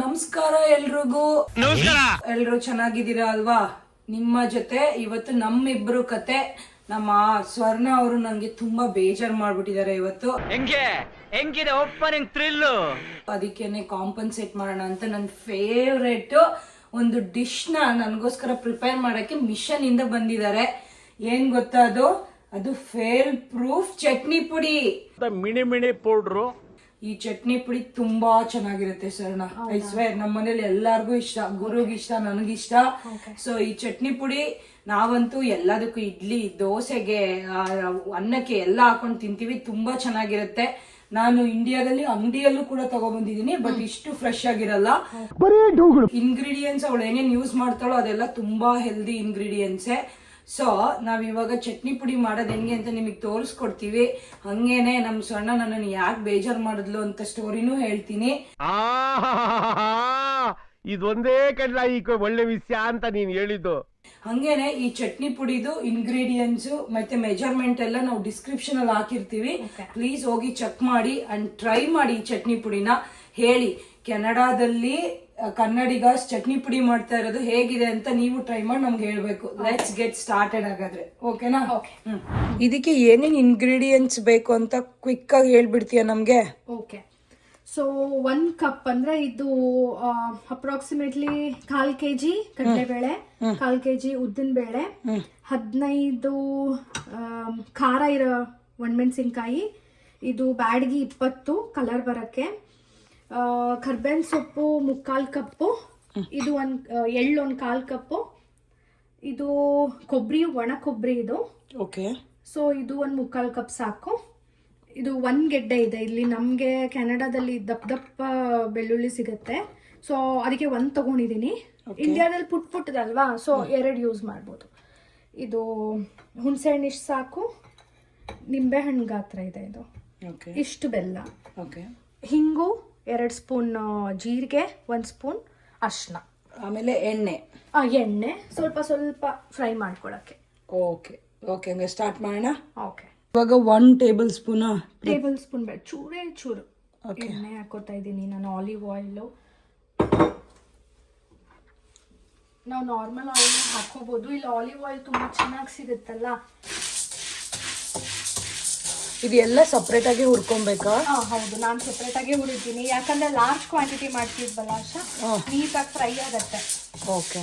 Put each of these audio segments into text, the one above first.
ನಮಸ್ಕಾರ ಎಲ್ರಿಗೂ. ಎಲ್ರು ಚೆನ್ನಾಗಿದ್ದೀರಾ ಅಲ್ವಾ? ನಿಮ್ಮ ಜೊತೆ ಇವತ್ತು ನಮ್ಮಿಬ್ರು ಕತೆ. ನಮ್ಮ ಸ್ವರ್ಣ ಅವರು ನಂಗೆ ತುಂಬಾ ಬೇಜಾರ್ ಮಾಡ್ಬಿಟ್ಟಿದ್ದಾರೆ ಇವತ್ತು. ಹೆಂಗೆ? ಹೆಂಗಿದೆ ಓಪನಿಂಗ್ ಥ್ರಿಲ್ಲು ಅದಕ್ಕೇನೆ ಕಾಂಪನ್ಸೇಟ್ ಮಾಡೋಣ ಅಂತ ನನ್ನ ಫೇವ್ರೇಟ್ ಒಂದು ಡಿಶ್ನ ನನಗೋಸ್ಕರ ಪ್ರಿಪೇರ್ ಮಾಡಕ್ಕೆ ಮಿಷನ್ ಇಂದ ಬಂದಿದ್ದಾರೆ. ಏನ್ ಗೊತ್ತಾ ಅದು? ಅದು ಫೇಲ್ ಪ್ರೂಫ್ ಚಟ್ನಿ ಪುಡಿ. ಮಿಣಿ ಮಿಣಿ ಪೌಡ್ರು ಈ ಚಟ್ನಿ ಪುಡಿ ತುಂಬಾ ಚೆನ್ನಾಗಿರುತ್ತೆ ಸರ್ಣ ಐ ಸ್ವೇರ್ ನಮ್ಮ ಮನೇಲಿ ಎಲ್ಲಾರ್ಗು ಇಷ್ಟ ಗುರುಗಿಷ್ಟ ನನಗಿಷ್ಟ. ಸೊ ಈ ಚಟ್ನಿ ಪುಡಿ ನಾವಂತೂ ಎಲ್ಲದಕ್ಕೂ ಇಡ್ಲಿ ದೋಸೆಗೆ ಅನ್ನಕ್ಕೆ ಎಲ್ಲ ಹಾಕೊಂಡು ತಿಂತೀವಿ ತುಂಬಾ ಚೆನ್ನಾಗಿರುತ್ತೆ. ನಾನು ಇಂಡಿಯಾದಲ್ಲಿ ಅಂಗಡಿಯಲ್ಲೂ ಕೂಡ ತಗೊಬಂದಿದ್ದೀನಿ ಬಟ್ ಇಷ್ಟು ಫ್ರೆಶ್ ಆಗಿರಲ್ಲ. ಇಂಗ್ರೀಡಿಯೆಂಟ್ಸ್ ಅವಳು ಏನೇನ್ ಯೂಸ್ ಮಾಡ್ತಾಳೋ ಅದೆಲ್ಲ ತುಂಬಾ ಹೆಲ್ದಿ ಇಂಗ್ರೀಡಿಯೆಂಟ್ಸೇ ಸೊ ನಾವ್ ಇವಾಗ ಚಟ್ನಿ ಪುಡಿ ಮಾಡೋದು ಹೆಂಗೆ ಅಂತ ನಿಮಗೆ ತೋರಿಸ್ಕೊಡ್ತೀವಿ. ಹಂಗೇನೆ ನಮ್ ಸಣ್ಣ ನನ್ನನ್ನು ಯಾಕೆ ಬೇಜಾರ್ ಮಾಡಿದ್ಲು ಅಂತ ಸ್ಟೋರಿನೂ ಹೇಳ್ತೀನಿ. ಇದೊಂದೇ ಕಡ್ಲ ಈ ಒಳ್ಳೆ ವಿಷಯ ಅಂತ ನೀನು ಹೇಳಿದ್ದು. ಹಂಗೇನೆ ಈ ಚಟ್ನಿ ಪುಡಿದು ಇಂಗ್ರೀಡಿಯೆಂಟ್ಸ್ ಮತ್ತೆ ಮೆಜರ್ಮೆಂಟ್ ಎಲ್ಲ ನಾವು ಡಿಸ್ಕ್ರಿಪ್ಷನ್ ಅಲ್ಲಿ ಹಾಕಿರ್ತೀವಿ. ಪ್ಲೀಸ್ ಹೋಗಿ ಚೆಕ್ ಮಾಡಿ ಅಂಡ್ ಟ್ರೈ ಮಾಡಿ ಈ ಚಟ್ನಿ ಪುಡಿನ. ಹೇಳಿ ಕೆನಡಾದಲ್ಲಿ ಕನ್ನಡಿಗಾಸ್ ಚಟ್ನಿ ಪುಡಿ ಮಾಡ್ತಾ ಇರೋದು ಹೇಗಿದೆ ಅಂತ ನೀವು ಟ್ರೈ ಮಾಡಿ ನಮ್ಗೆ ಹೇಳ್ಬೇಕು. ಲೆಟ್ಸ್ ಗೆಟ್ ಸ್ಟಾರ್ಟೆಡ್ ಹಾಗಾದ್ರೆ. ಓಕೆನಾ ಹ್ಮ್. ಇದಕ್ಕೆ ಏನೇನು ಇಂಗ್ರೀಡಿಯೆಂಟ್ಸ್ ಬೇಕು ಅಂತ ಕ್ವಿಕ್ ಆಗಿ ಹೇಳ್ಬಿಡ್ತೀಯ ನಮ್ಗೆ? ಓಕೆ ಸೊ ಒನ್ ಕಪ್ ಅಂದ್ರೆ ಇದು ಅಪ್ರಾಕ್ಸಿಮೇಟ್ಲಿ ಕಾಲ್ ಕೆ ಜಿ ಕಡಲೆಬೇಳೆ ಕಾಲ್ ಕೆ ಜಿ ಉದ್ದಿನ ಬೇಳೆ ಹದಿನೈದು ಖಾರ ಇರೋ ಒಣಮೆಣಸಿನ್ಕಾಯಿ ಇದು ಬ್ಯಾಡ್ಗಿ ಇಪ್ಪತ್ತು ಕಲರ್ ಬರಕ್ಕೆ. ಕರ್ಬೇವಿನ ಸೊಪ್ಪು ಮುಕ್ಕಾಲು ಕಪ್ಪು ಇದು ಒಂದು ಎಳ್ಳು ಒಂದು ಕಾಲ್ ಕಪ್ಪು ಇದು ಕೊಬ್ಬರಿ ಒಣ ಕೊಬ್ಬರಿ ಇದು. ಓಕೆ. ಸೊ ಇದು ಒಂದು ಮುಕ್ಕಾಲು ಕಪ್ ಸಾಕು. ಇದು ಒಂದು ಗೆಡ್ಡೆ ಇದೆ. ಇಲ್ಲಿ ನಮಗೆ ಕೆನಡಾದಲ್ಲಿ ದಪ್ಪ ದಪ್ಪ ಬೆಳ್ಳುಳ್ಳಿ ಸಿಗುತ್ತೆ. ಸೊ ಅದಕ್ಕೆ ಒಂದು ತಗೊಂಡಿದ್ದೀನಿ ಇಂಡಿಯಾದಲ್ಲಿ ಪುಟ್ ಪುಟ್ಟದಲ್ವಾ ಸೊ ಎರಡು ಯೂಸ್ ಮಾಡ್ಬೋದು. ಇದು ಹುಣಸೆಹಣ್ಣು ಇಷ್ಟು ಸಾಕು. ನಿಂಬೆಹಣ್ಣು ಗಾತ್ರ ಇದೆ ಇದು. ಓಕೆ ಇಷ್ಟು ಬೆಲ್ಲ. ಓಕೆ ಹಿಂಗು ಎರಡು ಸ್ಪೂನ್ ಜೀರಿಗೆ ಒಂದು ಸ್ಪೂನ್ ಅರ್ಶಿನ. ಆಮೇಲೆ ಎಣ್ಣೆ. ಆ, ಎಣ್ಣೆ ಸ್ವಲ್ಪ ಸ್ವಲ್ಪ ಫ್ರೈ ಮಾಡ್ಕೊಳಕ್ಕೆ. ಓಕೆ ಓಕೆ ಹಂಗೆ ಸ್ಟಾರ್ಟ್ ಮಾಡೋಣ? ಓಕೆ. ಇವಾಗ one tablespoon? Tablespoon ಬೇಡ ಚೂರೇ ಚೂರು. ಓಕೆ. ಎಣ್ಣೆ ಹಾಕೋತಾ ಇದ್ದೀನಿ ನಾನು ಆಲಿವ್ ಆಯಿಲು. ನಾವು ನಾರ್ಮಲ್ ಆಯಿಲ್ ಹಾಕೋಬೋದು ಇಲ್ಲಿ ಆಲಿವ್ ಆಯಿಲ್ ತುಂಬ ಚೆನ್ನಾಗಿ ಸಿಗುತ್ತಲ್ಲ? ಇದು ಎಲ್ಲ ಸಪ್ರೇಟ್ ಆಗಿ ಹುರ್ಕೊಬೇಕಾ? ಹೌದು. ನಾನು ಸಪ್ರೇಟ್ ಆಗಿ ಹುರಿತೀನಿ. ಯಾಕಂದ್ರೆ ಲಾರ್ಜ್ ಕ್ವಾಂಟಿಟಿ ಮಾಡ್ತಿದ್ವಲ್ಲ ಹಾ. ನೀಟಾಗಿ ಫ್ರೈ ಆಗತ್ತೆ. ಓಕೆ.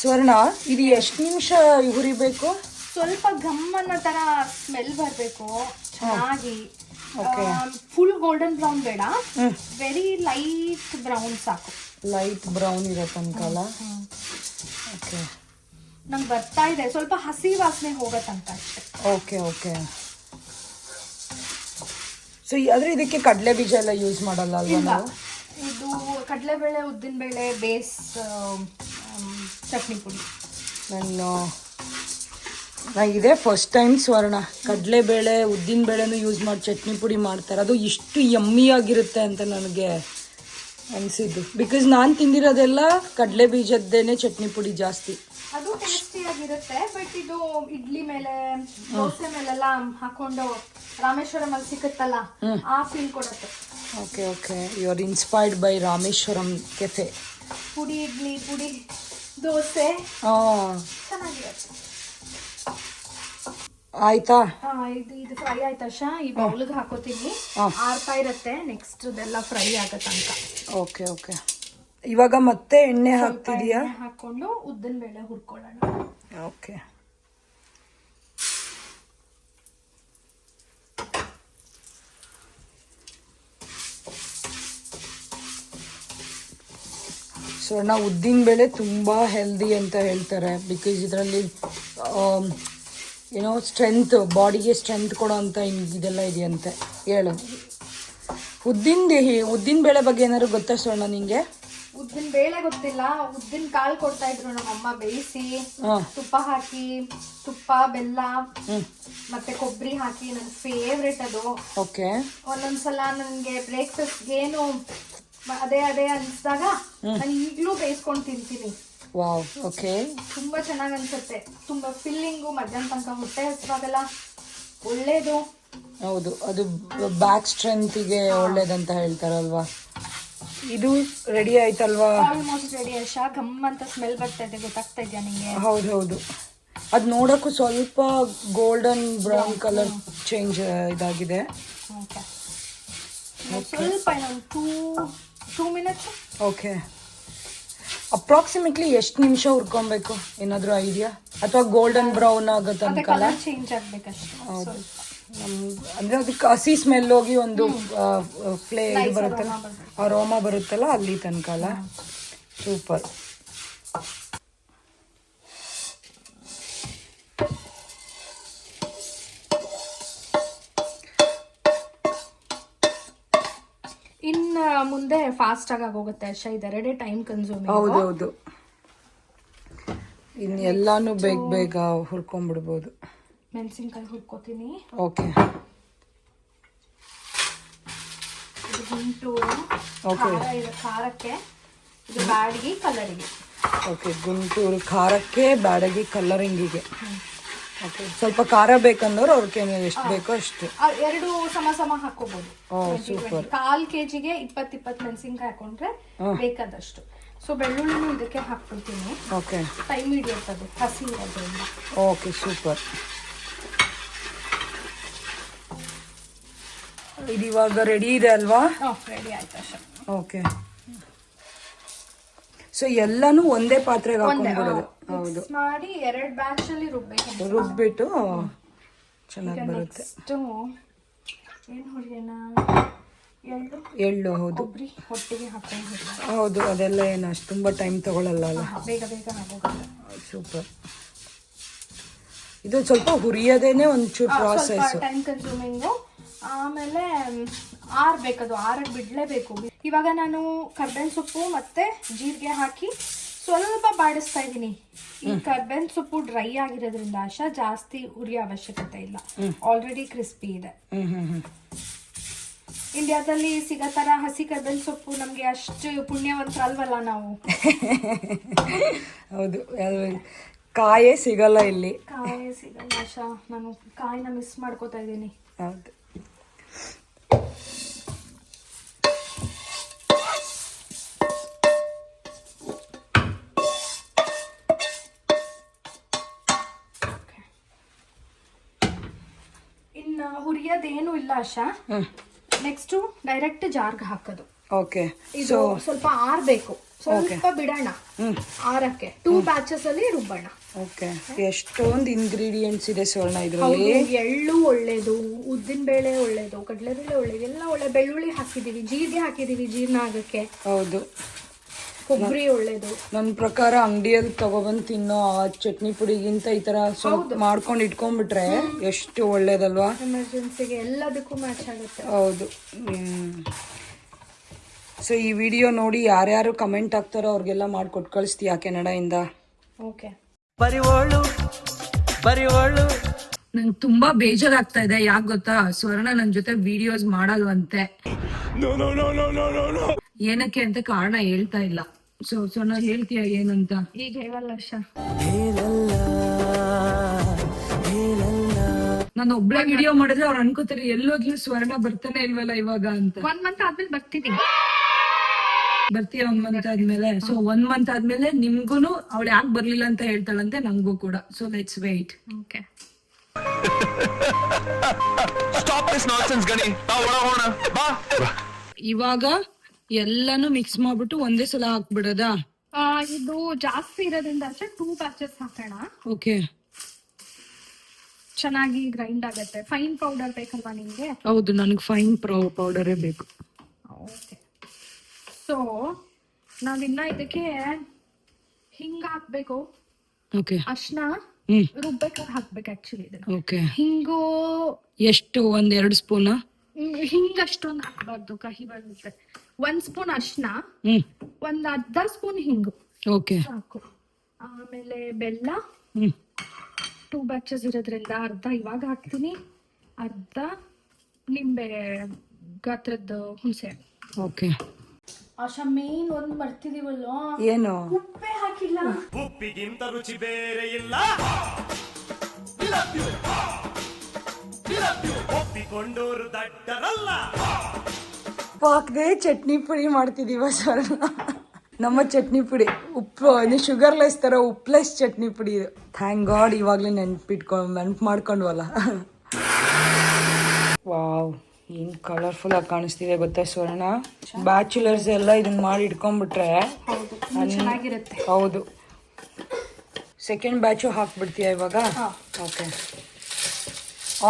ಸ್ವರ್ಣ ಇದು ಎಷ್ಟು ನಿಮಿಷ ಹುರಿಬೇಕು? ಸ್ವಲ್ಪ ಗಮ್ಮನ ತರ ಸ್ಮೆಲ್ ಬರಬೇಕು. ಚೆನ್ನಾಗಿ. ಫುಲ್ ಗೋಲ್ಡನ್ ಬ್ರೌನ್ ಬೇಡ. ವೆರಿ ಲೈಟ್ ಬ್ರೌನ್ ಸಾಕು. ಲೈಟ್ ಬ್ರೌನ್ ಇರೋ ತನಕಲ್ಲ ಓಕೆ ನಂಗೆ ಬರ್ತಾ ಇದೆ. ಸ್ವಲ್ಪ ಹಸಿ ವಾಸನೆ ಹೋಗೋ ತನಕ ಅಷ್ಟೇ. ಓಕೆ ಓಕೆ ಸೊ ಆದರೆ ಇದಕ್ಕೆ ಕಡಲೆ ಬೀಜ ಎಲ್ಲ ಯೂಸ್ ಮಾಡಲ್ಲ ಅಲ್ವಾ ನಾವು? ಇದು ಕಡಲೆಬೇಳೆ ಉದ್ದಿನಬೇಳೆ ಬೇಸ್ ಚಟ್ನಿ ಪುಡಿ. ನಾನು ನಾ ಇದೇ ಫಸ್ಟ್ ಟೈಮ್ ಸ್ವರ್ಣ. ಕಡಲೆಬೇಳೆ ಉದ್ದಿನ ಬೇಳೆನೂ ಯೂಸ್ ಮಾಡಿ ಚಟ್ನಿ ಪುಡಿ ಮಾಡ್ತಾರೆ. ಅದು ಇಷ್ಟು ಯಮ್ಮಿ ಆಗಿರುತ್ತೆ ಅಂತ ನನಗೆ ಅನಿಸಿದ್ದು. ಬಿಕಾಸ್ ನಾನು ತಿಂದಿರೋದೆಲ್ಲ ಕಡಲೆ ಬೀಜದ್ದೇನೆ ಚಟ್ನಿ ಪುಡಿ ಜಾಸ್ತಿ. ಅದು ಟೇಸ್ಟಿಯಾಗಿರುತ್ತೆ ಬಟ್ ಇದು ಇಡ್ಲಿ ಮೇಲೆ ದೋಸೆ ಮೇಲೆಲ್ಲ ಹಾಕೊಂಡು ರಾಮೇಶ್ವರಂ ಅಲ್ಲಿ ಸಿಕ್ಕತ್ತಲ್ಲ ಆ ಫೀಲ್ ಕೊಡುತ್ತೆ. Okay okay you are inspired by Rameshwaram cafe. ಪುಡಿ ಇಡ್ಲಿ ಪುಡಿ ದೋಸೆ. ಚೆನ್ನಾಗಿರುತ್ತೆ. ಆಯ್ತಾ? ಇದು ಇದು ಫ್ರೈ ಆಯ್ತಾ ಶಾ ಈ ಬೌಲ್ಗೆ ಹಾಕೋತೀನಿ. ಆರ್ತಾ ಇರುತ್ತೆ ನೆಕ್ಸ್ಟ್ ಇದೆಲ್ಲ ಫ್ರೈ ಆಗೋ ತನಕ. Okay okay. ಇವಾಗ ಮತ್ತೆ ಎಣ್ಣೆ ಹಾಕ್ತಿದೀಯಾ? ಹಾಕೊಂಡು ಉದ್ದಿನ ಬೇಳೆ ಹುರ್ಕೊಳ್ಳೋಣ. ಓಕೆ. ಸೊ ಉದ್ದಿನ ಬೇಳೆ ತುಂಬ ಹೆಲ್ದಿ ಅಂತ ಹೇಳ್ತಾರೆ. ಬಿಕಾಸ್ ಇದರಲ್ಲಿ ಏನೋ ಸ್ಟ್ರೆಂತ್ ಬಾಡಿಗೆ ಸ್ಟ್ರೆಂತ್ ಕೊಡೋ ಅಂತ ಇದೆಲ್ಲ ಇದೆಯಂತೆ. ಹೇಳು. ಉದ್ದಿನ ಉದ್ದಿನ ಬೇಳೆ ಬಗ್ಗೆ ಏನಾದ್ರು ಗೊತ್ತಾ ಸೋಣ ನಿಂಗೆ? ಉದ್ದಿನ ಬೇಳೆ ಗೊತ್ತಿಲ್ಲ. ಉದ್ದಿನ ಕಾಳು ಕೊಡ್ತಾ ಇದ್ರು ನಮ್ಮಮ್ಮ ಬೇಯಿಸಿ ತುಪ್ಪ ಹಾಕಿ ತುಪ್ಪ ಬೆಲ್ಲ ಮತ್ತೆ ಕೊಬ್ಬರಿ ಹಾಕಿ ನನ್ ಫೇವ್ರೆಟ್ ಅದು. ಓಕೆ. ಒಂದೊಂದ್ಸಲ ನನ್ಗೆ ಬ್ರೇಕ್ಫಾಸ್ಟ್ ಏನು ಅದೇ ಅದೇ ಅನ್ಸ್ದಾಗ ನಾನು ಈಗ್ಲೂ ಬೇಯಿಸ್ಕೊಂಡು ತಿಂತೀನಿ. ವಾವ್ ಓಕೆ ತುಂಬಾ ಚೆನ್ನಾಗಿ ಅನ್ಸುತ್ತೆ. ತುಂಬಾ ಫಿಲ್ಲಿಂಗು ಮಧ್ಯಾಹ್ನ ತನಕ ಹೊಟ್ಟೆ ಹಸಿವಾಗಲ್ಲ ಒಳ್ಳೇದು. ಹೌದು ಅದು ಬ್ಯಾಕ್ ಸ್ಟ್ರೆಂತಿಗೆ ಒಳ್ಳೇದಂತ ಹೇಳ್ತಾರಲ್ವಾ? ಇದು ರೆಡಿ ಆಯ್ತಲ್ವಾ? ಆಲ್ಮೋಸ್ಟ್ ರೆಡಿ ಆಯ್ತಾ. ಗಮ್ ಅಂತ ಸ್ಮೆಲ್ ಬರ್ತಾ ಇದೆ ಗೊತ್ತಾಗ್ತಾ ಇದೆಯಾ ನಿಮಗೆ ಹೌದು ಹೌದು ಅದು ನೋಡೋಕ್ಕೂ ಸ್ವಲ್ಪ ಗೋಲ್ಡನ್ ಬ್ರೌನ್ ಕಲರ್ ಚೇಂಜ್ ಇದಾಗಿದೆ. ಓಕೆ ಸ್ವಲ್ಪ ಇನ್ನೊಂದು two two minutes okay approximately ಎಷ್ಟು ನಿಮಿಷ ಹುರ್ಕೊಬೇಕು? ಏನಾದರೂ ಐಡಿಯಾ ಅಥವಾ ಗೋಲ್ಡನ್ ಬ್ರೌನ್ ಆಗೋ ತನಕ ಚೇಂಜ್ ಅಂದ್ರೆ ಅದಕ್ಕೆ ಹಸಿ ಸ್ಮೆಲ್ ಹೋಗಿ ಒಂದು ಫ್ಲೇ ಇದು ಬರುತ್ತಲ್ಲ? ಅರೋಮ ಬರುತ್ತಲ್ಲ ಅಲ್ಲಿ ತನಕ ಅಲ್ಲ? ಸೂಪರ್ ಮುಂದೆ ಫಾಸ್ಟ್ ಆಗಿ ಆಗೋಗುತ್ತೆ ಅಷ್ಟೇ ಇದೆರಡೇ ಟೈಮ್ ಕನ್ಸ್ಯೂಮಿಂಗ್ ಹೌದೌದು. ಇನ್ನು ಎಲ್ಲಾನು ಬೇಗ ಬೇಗ ಹುರ್ಕೊಂಡ್ಬಿಡ್ಬೋದು. ಮೆಣಸಿನ್ಕಾಯಿ ಹುರ್ಕೋತೀನಿ. ಓಕೆ. ಇದು ಗುಂಟೂರು Okay. ಖಾರ ಇದೆ ಖಾರಕ್ಕೆ. ಇದು ಬ್ಯಾಡ್ಗಿ ಕಲರಿಗೆ ಓಕೆ ಗುಂಟೂರು ಖಾರಕ್ಕೆ ಬ್ಯಾಡಗಿ ಕಲರಿಂಗಿಗೆ ಓಕೆ ಸ್ವಲ್ಪ ಖಾರ ಬೇಕಂದ್ರೆ ಅವ್ರಿಗೆ ಎಷ್ಟು ಬೇಕೋ ಅಷ್ಟು. ಎರಡು ಸಮ ಸಮ ಹಾಕೋಬಹುದು ಸೂಪರ್. ಕಾಲ್ ಕೆಜಿಗೆ ಇಪ್ಪತ್ ಇಪ್ಪತ್ ಮೆಣಸಿನ್ಕಾಯಿ ಹಾಕೊಂಡ್ರೆ ಬೇಕಾದಷ್ಟು. ಸೊ ಬೆಳ್ಳುಳ್ಳಿ ಇದಕ್ಕೆ ಹಾಕ್ಬಿಡ್ತೀನಿ. ಓಕೆ ಟೈಮ್ ಅದು ಹಸಿ ಇರೋದ್ರಿಂದ. ಓಕೆ ಸೂಪರ್ ಇದು ಇವಾಗ ರೆಡಿ ಇದೆ ಅಲ್ವಾ? ರೆಡಿ ಆಯ್ತಾ ಅಷ್ಟೇ ಓಕೆ ಸೊ ಎಲ್ಲಾನು ಒಂದೇ ಪಾತ್ರೆಗೆ ಹಾಕೊಂಡ್ಬಿಡೋದು ಹೌದು. ಮಾಡಿ ಎರಡು ಬ್ಯಾಚ್ ಅಲ್ಲಿ ರುಬ್ಬೇಕು ರುಬ್ಬಿಟ್ಟು ಚೆನ್ನಾಗಿ ಬರುತ್ತೆ. ಏನ್ ಹೊಡಿಯೋಣ ಎಳ್ಳು? ಹೌದು. ಒಟ್ಟಿಗೆ ಹೌದು ಅದೆಲ್ಲ ಏನು ಅಷ್ಟು ತುಂಬ ಟೈಮ್ ತಗೊಳ್ಳಲ್ಲ ಅಲ್ಲ? ಬೇಗ ಸೂಪರ್. ಇದು ಸ್ವಲ್ಪ ಹುರಿಯೋದೇನೆ ಒಂಚೂರು ಪ್ರಾಸೆಸ್ ಟೈಮ್ ಕನ್ಸ್ಯೂಮಿಂಗು ಆಮೇಲೆ ಆರ್ಬೇಕದು ಆರಕ್ಕೆ ಬಿಡಲೇಬೇಕು. ಇವಾಗ ನಾನು ಕರ್ಬೇವಿನ ಸೊಪ್ಪು ಮತ್ತೆ ಜೀರಿಗೆ ಹಾಕಿ ಸ್ವಲ್ಪ ಬಾಡಿಸ್ತಾ ಇದ್ದೀನಿ. ಈ ಕರ್ಬೇವಿನ ಸೊಪ್ಪು ಡ್ರೈ ಆಗಿರೋದ್ರಿಂದ ಆಶಾ ಜಾಸ್ತಿ ಉರಿಯೋ ಅವಶ್ಯಕತೆ ಇಲ್ಲ. ಆಲ್ರೆಡಿ ಕ್ರಿಸ್ಪಿ ಇದೆ. ಇಂಡಿಯಾದಲ್ಲಿ ಸಿಗೋ ತರ ಹಸಿ ಕರ್ಬೇವಿನ ಸೊಪ್ಪು ನಮ್ಗೆ ಅಷ್ಟು ಪುಣ್ಯವಂತರಲ್ವಲ್ಲ ನಾವು? ಹೌದು ಕಾಯೇ ಸಿಗಲ್ಲ ಇಲ್ಲಿ. ಕಾಯೇ ಸಿಗಲ್ಲ ಆಶಾ. ನಾನು ಕಾಯಿನ ಮಿಸ್ ಮಾಡ್ಕೋತಾ ಇದ್ದೀನಿ. ಹೌದು. ಹುರಿಯೋದೇನು ಇಲ್ಲ ಆಶಾ. ನೆಕ್ಸ್ಟ್ ಡೈರೆಕ್ಟ್ ಜಾರ್ಗ್ ಹಾಕೋದು. ಓಕೆ ಇದು ಸ್ವಲ್ಪ ಆರ್ಬೇಕು. ಸ್ವಲ್ಪ ಬಿಡೋಣ. ಆರಕ್ಕೆ. ಟೂ ಬ್ಯಾಚಸ್ ಅಲ್ಲಿ ರುಬ್ಬೋಣ. ಓಕೆ ಎಷ್ಟೊಂದು ಇಂಗ್ರೀಡಿಯೆಂಟ್ಸ್ ಇದೆ ಸ್ವರ್ಣ ಇದರಲ್ಲಿ. ಎಳ್ಳು ಒಳ್ಳೇದು ಉದ್ದಿನ ಬೇಳೆ ಒಳ್ಳೇದು ಕಡಲೆಬೇಳೆ ಒಳ್ಳೇದು ಎಲ್ಲ ಒಳ್ಳೆ ಬೆಳ್ಳುಳ್ಳಿ ಹಾಕಿದೀವಿ ಜೀರಿಗೆ ಹಾಕಿದೀವಿ ಜೀರ್ಣ ಆಗಕ್ಕೆ. ಹೌದು. ಕೊಬ್ಬರಿ ಒಳ್ಳೇದು. ನನ್ನ ಪ್ರಕಾರ ಅಂಗಡಿಯಲ್ಲಿ ತಗೊಬಂದು ತಿನ್ನೋ ಆ ಚಟ್ನಿ ಪುಡಿಗಿಂತ ಈ ತರ ಸ್ವಲ್ಪ ಮಾಡ್ಕೊಂಡು ಇಟ್ಕೊಂಡ್ಬಿಟ್ರೆ ಎಷ್ಟು ಒಳ್ಳೇದಲ್ವಾ? ಎಮರ್ಜೆನ್ಸಿಗೆ ಎಲ್ಲದಕ್ಕೂ ಮ್ಯಾಚ್ ಆಗುತ್ತೆ. ಹೌದು. ಸೊ ಈ ವಿಡಿಯೋ ನೋಡಿ ಯಾರ್ಯಾರು ಕಮೆಂಟ್ ಆಗ್ತಾರೋ ಅವ್ರಿಗೆಲ್ಲ ಮಾಡ್ಕೊಟ್ಟು ಕಳಿಸ್ತೀಯಾ ಕೆನಡಾಯಿಂದ ಓಕೆ ಬರಿವಳು ಬರಿವಳು. ನಂಗೆ ತುಂಬಾ ಬೇಜಾರಾಗ್ತಾ ಇದೆ. ಯಾಕೆ ಗೊತ್ತಾ? ಸ್ವರ್ಣ ನನ್ನ ಜೊತೆ ವಿಡಿಯೋಸ್ ಮಾಡಲ್ವಂತೆ. ಏನಕ್ಕೆ ಅಂತ ಕಾರಣ ಹೇಳ್ತಾ ಇಲ್ಲ. ಸೊ ಸ್ವರ್ಣ ಹೇಳ್ತೀಯ ಏನಂತ ಈಗ ಹೇಳಲ್ಲ ಶಾ ನಾನು ಒಬ್ಳೆ ವಿಡಿಯೋ ಮಾಡಿದ್ರೆ ಅವ್ರು ಅನ್ಕೋತಾರೆ ಎಲ್ಲೋದ್ಲು ಸ್ವರ್ಣ ಬರ್ತಾನೆ ಇಲ್ವಲ್ಲ ಇವಾಗ ಅಂತ. ಒನ್ ಮಂತ್ ಆದ್ಮೇಲೆ ಬರ್ತೀನಿ ಬರ್ತೀಯ ಒಂದ್ ಮಂತ್ ಆದ್ಮೇಲೆ? ಸೊ ಒಂದ್ ಮಂತ್ ಆದ್ಮೇಲೆ ನಿಮ್ಗೂನು ಅವಳು ಯಾಕೆ ಬರ್ಲಿಲ್ಲ ಅಂತ ಹೇಳ್ತಾಳಂತೆ ನಂಗೂ ಕೂಡ. So let's wait okay stop this nonsense Gani. ಬಾ ಒಳ ಬಾ. ಇವಾಗ ಎಲ್ಲಾನು ಮಿಕ್ಸ್ ಮಾಡ್ಬಿಟ್ಟು ಒಂದೇ ಸಲ ಹಾಕ್ಬಿಡೋದಾ? ಇದು ಜಾಸ್ತಿ ಇರೋದ್ರಿಂದ ಅಷ್ಟೇ ಟೂ ಬ್ಯಾಚಸ್ ಹಾಕೋಣ. ಓಕೆ ಚೆನ್ನಾಗಿ ಗ್ರೈಂಡ್ ಆಗುತ್ತೆ. ಫೈನ್ ಪೌಡರ್ ಬೇಕಲ್ವಾ ನಿಮಗೆ? ಹೌದು ನನಗೆ ಫೈನ್ ಪೌಡರೇ ಬೇಕು. ಓಕೆ ಸೊ ನಾವಿನ್ನ ಇದಕ್ಕೆ ಹಿಂಗ್ ಹಾಕ್ಬೇಕು. ಓಕೆ ಅರ್ಶನ ಹ್ಮ್. ರುಬ್ಬೇಕಾದ್ರೆ ಹಾಕ್ಬೇಕು ಆಕ್ಚುಲಿ ಇದನ್ನ. ಓಕೆ ಹಿಂಗು ಎಷ್ಟು? ಒಂದ್ ಎರಡು ಸ್ಪೂನ್ ಹ್ಮ್, ಹಿಂಗ್ ಅಷ್ಟೊಂದು ಹಾಕ್ಬಾರ್ದು ಕಹಿ ಬರುತ್ತೆ. ಒಂದ್ ಸ್ಪೂನ್ ಅರ್ಶನ ಹ್ಮ್. ಒಂದ್ ಅರ್ಧ ಸ್ಪೂನ್ ಹಿಂಗು. ಓಕೆ ಸಾಕು. ಆಮೇಲೆ ಬೆಲ್ಲ ಹ್ಮ್. ಟೂ ಬ್ಯಾಚಸ್ ಇರೋದ್ರಿಂದ ಅರ್ಧ ಇವಾಗ ಹಾಕ್ತೀನಿ. ಅರ್ಧ ನಿಂಬೆ ಗಾತ್ರದ ಹುಣಸೆ. ಓಕೆ ಆಶಾ ಮೇನ್ ಒಂದ್ ಮರ್ತಿದೀವಲ್ಲ? ಏನು? ಉಪ್ಪೇ ಹಾಕಿಲ್ಲ. ಉಪ್ಪಿಗಿಂತ ರುಚಿ ಬೇರೆ ಇಲ್ಲ. ಪಾಕ್ದೆ ಚಟ್ನಿ ಪುಡಿ ಮಾಡ್ತಿದೀವ ಸರ್. ನಮ್ಮ ಚಟ್ನಿ ಪುಡಿ ಉಪ್ಪು ಶುಗರ್ಲೆಸ್ ತರ ಉಪ್ಲೆಸ್ ಚಟ್ನಿ ಪುಡಿ ಇದು. ಥ್ಯಾಂಕ್ ಗಾಡ್ ಇವಾಗಲೇ ನೆನ್ಪಿಟ್ಕೊಂಡು ನೆನ್ಪು ಮಾಡ್ಕೊಂಡ್ವಲ್ಲ. ವಾವ್. ಏನ್ ಕಲರ್ಫುಲ್ ಆಗಿ ಕಾಣಿಸ್ತಿದೆ ಗೊತ್ತಾ ಸ್ವರ್ಣ? ಬ್ಯಾಚುಲರ್ಸ್ ಎಲ್ಲ ಇದನ್ನ ಮಾಡಿ ಇಟ್ಕೊಂಡ್ಬಿಟ್ರೆ ಚೆನ್ನಾಗಿರುತ್ತೆ. ಹೌದು. ಸೆಕೆಂಡ್ ಬ್ಯಾಚು ಹಾಕ್ಬಿಡ್ತೀಯ ಇವಾಗ? ಓಕೆ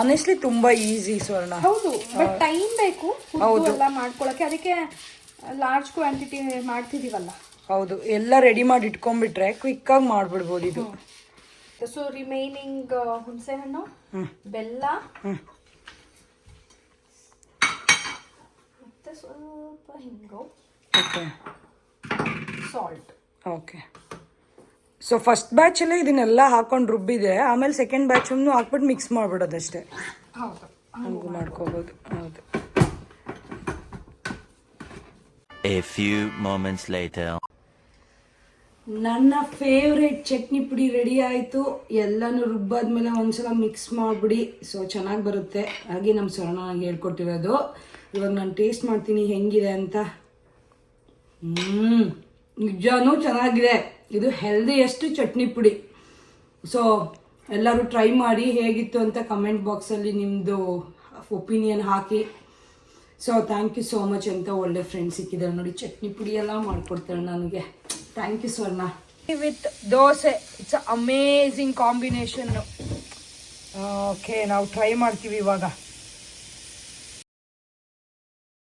ಆನೆಸ್ಟ್ಲಿ ತುಂಬಾ ಈಸಿ ಸ್ವರ್ಣ. ಹೌದು ಬಟ್ ಟೈಮ್ ಬೇಕು ಹೌದು. ಎಲ್ಲ ಮಾಡ್ಕೊಳಕ್ಕೆ. ಅದಕ್ಕೆ ಲಾರ್ಜ್ ಕ್ವಾಂಟಿಟಿ ಮಾಡ್ತಿದೀವಲ್ಲ. ಹೌದು ಎಲ್ಲ ರೆಡಿ ಮಾಡಿ ಇಟ್ಕೊಂಡ್ಬಿಟ್ರೆ ಕ್ವಿಕ್ ಆಗಿ ಮಾಡ್ಬಿಡ್ಬೋದು ಇದು. ಸೊ ರಿಮೈನಿಂಗ್ ಹುಣಸೆ ಹಣ್ಣು ಬೆಲ್ಲ ಮತ್ತೆ ಸ್ವಲ್ಪ ಹಿಂಗು okay. Salt okay. So first ಬ್ಯಾಚಲ್ಲೇ ಇದನ್ನೆಲ್ಲ ಹಾಕೊಂಡು ರುಬ್ಬಿದೆ. ಆಮೇಲೆ ಸೆಕೆಂಡ್ ಬ್ಯಾಚನ್ನು ಹಾಕ್ಬಿಟ್ಟು ಮಿಕ್ಸ್ ಮಾಡ್ಬಿಡೋದಷ್ಟೇ. ಹೌದು. ಹಂಗು ಮಾಡ್ಕೋಬೋದು. ಹೌದು. A few moments later. ನನ್ನ ಫೇವ್ರೆಟ್ ಚಟ್ನಿ ಪುಡಿ ರೆಡಿ ಆಯಿತು. ಎಲ್ಲನೂ ರುಬ್ಬಾದ್ಮೇಲೆ ಒಂದ್ಸಲ ಮಿಕ್ಸ್ ಮಾಡಿಬಿಡಿ. ಸೊ ಚೆನ್ನಾಗಿ ಬರುತ್ತೆ. ಹಾಗೆ ನಮ್ಮ ಸ್ವರ್ಣ ನನಗೆ ಹೇಳ್ಕೊಟ್ಟಿರೋದು. ಇವಾಗ ನಾನು ಟೇಸ್ಟ್ ಮಾಡ್ತೀನಿ, ಹೆಂಗಿದೆ ಅಂತ. ಹ್ಞೂ ನಿಜಾನೂ ಚೆನ್ನಾಗಿದೆ. ಇದು ಹೆಲ್ದಿಯಷ್ಟು ಚಟ್ನಿ ಪುಡಿ. ಸೊ ಎಲ್ಲರೂ ಟ್ರೈ ಮಾಡಿ ಹೇಗಿತ್ತು ಅಂತ ಕಮೆಂಟ್ ಬಾಕ್ಸಲ್ಲಿ ನಿಮ್ಮದು opinion hockey. So thank you so much ಅಂತ ಒಳ್ಳೆ ಫ್ರೆಂಡ್ ಸಿಕ್ಕಿದ್ದಾರೆ ನೋಡಿ, ಚಟ್ನಿ ಪುಡಿ ಎಲ್ಲ ಮಾಡಿಕೊಡ್ತಾರೆ ನನಗೆ. Thank you Swarna. With dosa it's amazing combination okay ನಾವು ಟ್ರೈ ಮಾಡ್ತೀವಿ ಇವಾಗ.